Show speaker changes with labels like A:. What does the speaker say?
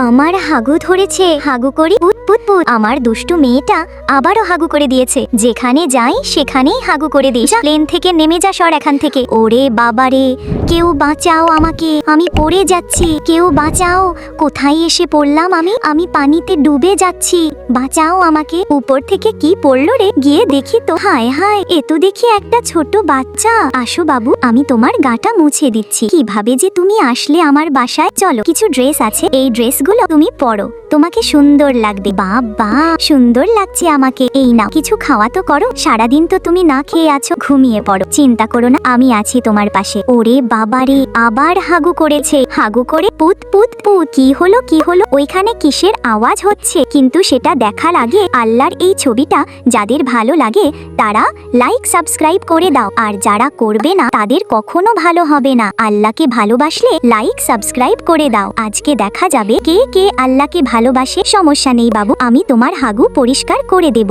A: আমার হাগু ধরেছে হাগু করি? পুত পুত পুত আমার দুষ্টু মেয়েটা আবারও হাগু করে দিয়েছে। যেখানে যাই, সেখানেই হাগু করে দিই। প্লেন থেকে নেমে যা সর এখান থেকে। ওরে বাবারে, কেউ বাঁচাও আমাকে। আমি পড়ে যাচ্ছি। কেউ বাঁচাও। কোথায় এসে পড়লাম আমি? আমি পানিতে ডুবে যাচ্ছি। বাঁচাও আমাকে। উপর থেকে কি পড়ল রে? গিয়ে দেখি তো। হায় হায়, এ তো দেখি একটা ছোট বাচ্চা। আসো বাবু, আমি তোমার গাটা মুছে দিচ্ছি। কীভাবে যে তুমি আসলে আমার বাসায়? চলো, কিছু ড্রেস আছে। এই ড্রেসগুলো তুমি পরো। তোমাকে সুন্দর লাগবে। বাবা, সুন্দর লাগছে আমাকে। এই নাও, কিছু খাওয়া তো করো। সারাদিন তো তুমি না খেয়ে আছো। ঘুমিয়ে পড়ো। চিন্তা করো না, আমি আছি তোমার পাশে। ওরে বাবারে আবার হাগু করেছে। হাগু করে পুত পুত পুত কি হলো কি হলো? ওইখানে কিসের আওয়াজ হচ্ছে? কিন্তু সেটা দেখার আগে আল্লাহর এই ছবিটা যাদের ভালো লাগে, তারা লাইক সাবস্ক্রাইব করে দাও। আর যারা করবে না, তাদের কখনো ভালো হবে না। আল্লাহকে ভালোবাসলে লাইক সাবস্ক্রাইব করে দাও। আজকে দেখা যাবে কে কে আল্লাহকে ভালোবাসে। সমস্যা নেই বাবু। আমি তোমার হাগু পরিষ্কার করে দেব।